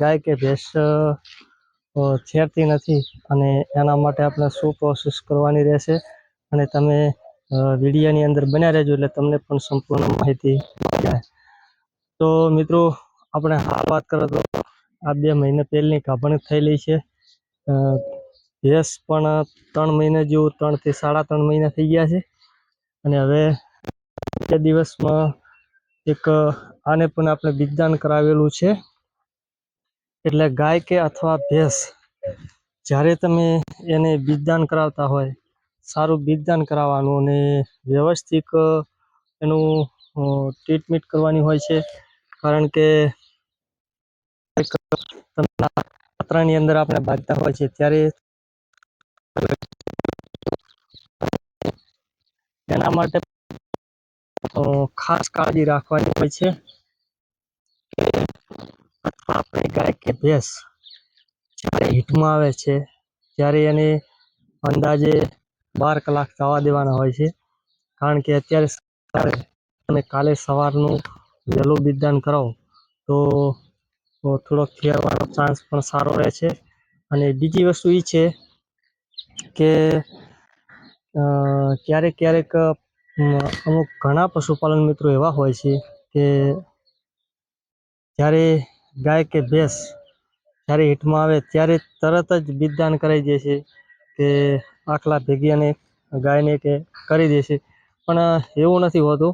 ગાય કે ભેંસ છેડતી નથી અને એના માટે આપણે શું પ્રોસેસ કરવાની રહેશે? અને તમે વિડીયાની અંદર બન્યા રહેજો એટલે તમને પણ સંપૂર્ણ માહિતી તો મિત્રો, આપણે હા વાત કરો તો આ બે મહિના પહેલની ગાભણ થયેલી છે. ભેંસ પણ ત્રણ મહિના જેવું ત્રણથી સાડા ત્રણ મહિના થઈ ગયા છે. અને હવે બે દિવસમાં એક આને પણ આપણે બીજદાન કરાવેલું છે. એટલે ગાય કે અથવા ભેંસ, જ્યારે તમે એને બીજદાન કરાવતા હોય, સારું બીજદાન કરાવવાનું અને વ્યવસ્થિત એનું ટ્રીટમેન્ટ કરવાની હોય છે. કારણ કે પાત્રની અંદર આપણે બાંધતા હોય છે, ત્યારે એના માટે ખાસ કાળજી રાખવાની હોય છે. આપણે ગાય કે ભેંસ જ્યારે હીટમાં આવે છે ત્યારે એને અંદાજે બાર કલાક થવા દેવાના હોય છે. કારણ કે અત્યારે સવારે અને કાલે સવારનું વહેલું બિદાન કરો તો થોડોક ફેરવાનો ચાન્સ પણ સારો રહે છે. અને બીજી વસ્તુ એ છે કે ક્યારેક ક્યારેક અમુક ઘણા પશુપાલન મિત્રો એવા હોય છે કે જ્યારે ગાય કે ભેંસ જ્યારે હિટમાં આવે ત્યારે તરત જ બીજદાન કરાવી દે છે કે આખલા ભેગી અને ગાયને કે કરી દે છે. પણ એવું નથી હોતું.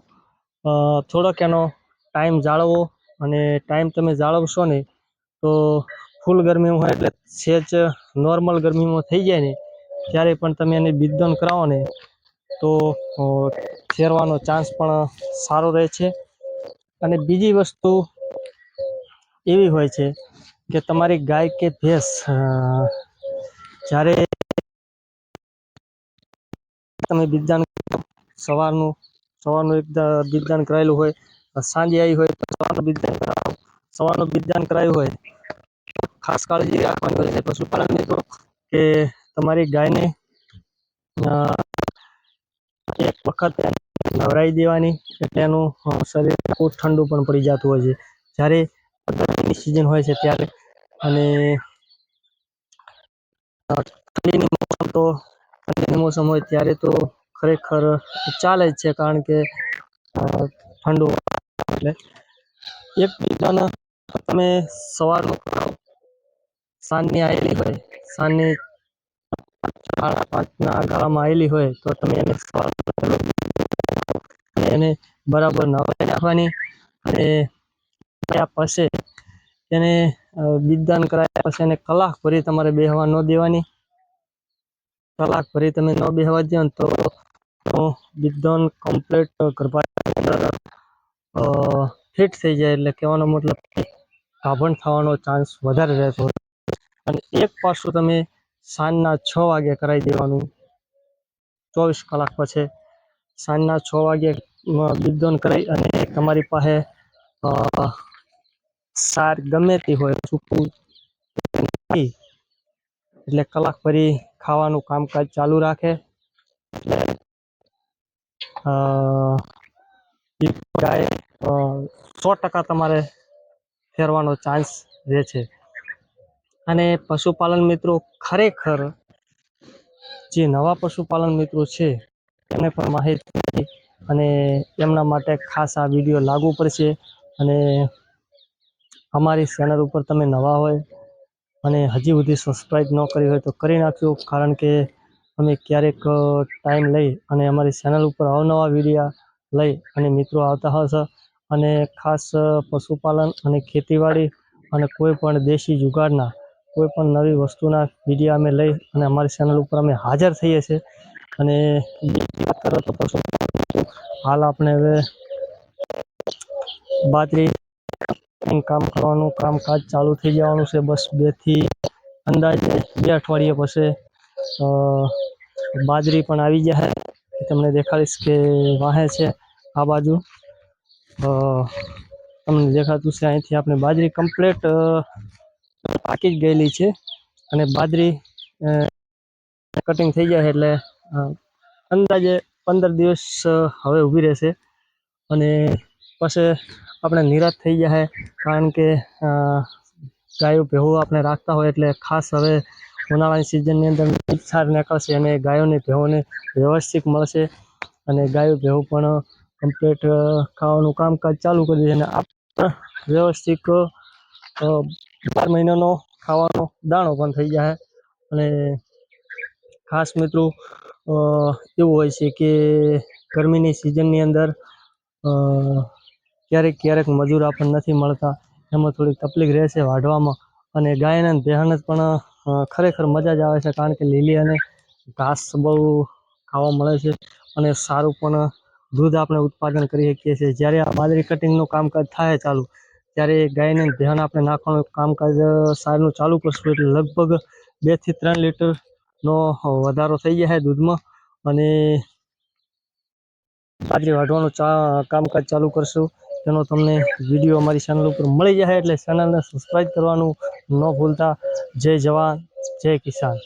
થોડોક એનો ટાઈમ જાળવો અને ટાઈમ તમે જાળવશો ને, તો ફૂલ ગરમીમાં હોય એટલે સહેજ નોર્મલ ગરમીમાં થઈ જાય ને, ત્યારે પણ તમે એને બીજદાન કરાવો ને, તો શેરવાનો ચાન્સ પણ સારો રહે છે. અને બીજી વસ્તુ એવી હોય છે કે તમારી ગાય કે ભેંસ જ્યારે તમે બીજદાન સવારનું સવારનું એક બીજદાન કરાયેલું હોય, સાંજે આવી હોય, તો સવારનું બીજદાન સવારનું બીજદાન કરાયું હોય, ખાસ કાળજી રાખવાની હોય છે પશુપાલન મિત્રો કે તમારી ગાયને એક વખત નવરાઈ દેવાની એટલે એનું શરીર ખૂબ ઠંડુ પણ પડી જતું હોય છે. જ્યારે ગરમીની સિઝન હોય છે ત્યારે. અને, ઠંડીની મોસમ તો, ઠંડીની મોસમ હોય ત્યારે તો ખરેખર ચાલે જ છે કારણ કે ઠંડુ એટલે. એક બીજાન તમે સવારનો સાંજની આવેલી હોય સાંજની સાડા પાંચના ગાળામાં આવેલી હોય, તો તમે એને સવાર એને બરાબર નવરાઈ નાખવાની અને ત્યાં પછી એને અ, બીજદાન કરાવ્યા પછી એને કલાક ભરી તમારે બેહવા ન દેવાની. કલાક ભરી તમે ન બેહવા દો તો બીજદાન કમ્પ્લીટ ગર્ભાશયની ફિટ થઈ જાય એટલે કહેવાનો મતલબ ગાભણ થવાનો ચાન્સ વધારે રહેતો અને એક પાછું તમે સાંજના છ વાગે કરાવી દેવાનું. ચોવીસ કલાક પછી સાંજના છ વાગે અ, બીજદાન કરાવી અને તમારી પાસે સાર ગમે તે હોય, સૂકું એટલે કલાક ભરી ખાવાનું કામકાજ ચાલુ રાખે. ગાય સો ટકા તમારે ફેરવાનો ચાન્સ રહે છે. અને પશુપાલન મિત્રો ખરેખર જે નવા પશુપાલન મિત્રો છે એને પણ માહિતી અને એમના માટે ખાસ આ વીડિયો લાગુ પડશે. અને અમારી ચેનલ ઉપર તમે નવા હોય અને હજી સુધી સબસ્ક્રાઈબ ન કરી હોય તો કરી નાખજો, કારણ કે અમે ક્યારેક ટાઈમ લઈ અને અમારી ચેનલ ઉપર અવનવા વિડીયા લઈ અને મિત્રો આવતા હશે અને ખાસ પશુપાલન અને ખેતીવાડી અને કોઈ પણ દેશી જુગાડના કોઈ પણ નવી વસ્તુના વિડીયા અમે લઈ અને અમારી ચેનલ ઉપર અમે હાજર થઈએ છીએ. અને હાલ આપણે હવે બાજરી કામ કરવાનું, કામકાજ ચાલુ થઈ જવાનું છે બસ બેથી અંદાજે બે અઠવાડિયા પછી. બાજરી પણ આવી જશે તમને દેખાડીશ કે વાહે છે આ બાજુ. તમને દેખાતું છે અહીંથી આપણે બાજરી કમ્પ્લીટ પાકી જ ગયેલી છે. અને બાજરી કટિંગ થઈ જાય એટલે અંદાજે પંદર દિવસ હવે ઊભી રહેશે. અને પછી આપણે નિરાશ થઈ જાય કારણ કે ગાયો ભેહું આપણે રાખતા હોય એટલે ખાસ હવે ઉનાળાની સિઝનની અંદર સાર નીકળશે અને ગાયોને ભેહોને વ્યવસ્થિત મળશે અને ગાયો ભેહું પણ કમ્પ્લીટ ખાવાનું કામકાજ ચાલુ કરી દે અને આપ વ્યવસ્થિત બાર મહિનાનો ખાવાનો દાણો પણ થઈ જાય અને ખાસ મિત્રો એવું હોય છે કે ગરમીની સિઝનની અંદર ક્યારેક ક્યારેક મજૂર આપણને નથી મળતા. એમાં થોડીક તકલીફ રહેશે વાઢવામાં. અને ગાયન અને ભેંસને પણ ખરેખર મજા જ આવે છે કારણ કે લીલી અને ઘાસ બહુ ખાવા મળે છે. અને સારું પણ દૂધ આપણે ઉત્પાદન કરી શકીએ છીએ. જ્યારે આ બાજરી કટિંગનું કામકાજ થાય ચાલુ, ત્યારે ગાયને ધ્યાન આપણે નાખવાનું કામકાજ સારનું ચાલુ કરશું. એટલે લગભગ બેથી ત્રણ લીટરનો વધારો થઈ જાય દૂધમાં. અને બાજરી વાઢવાનું ચા, કામકાજ ચાલુ કરશું. તેનો તમને વીડિયો અમારી ચેનલ ઉપર મળી જશે એટલે ચેનલને સબસ્ક્રાઈબ કરવાનું ન ભૂલતા. જય જવાન, જય કિસાન.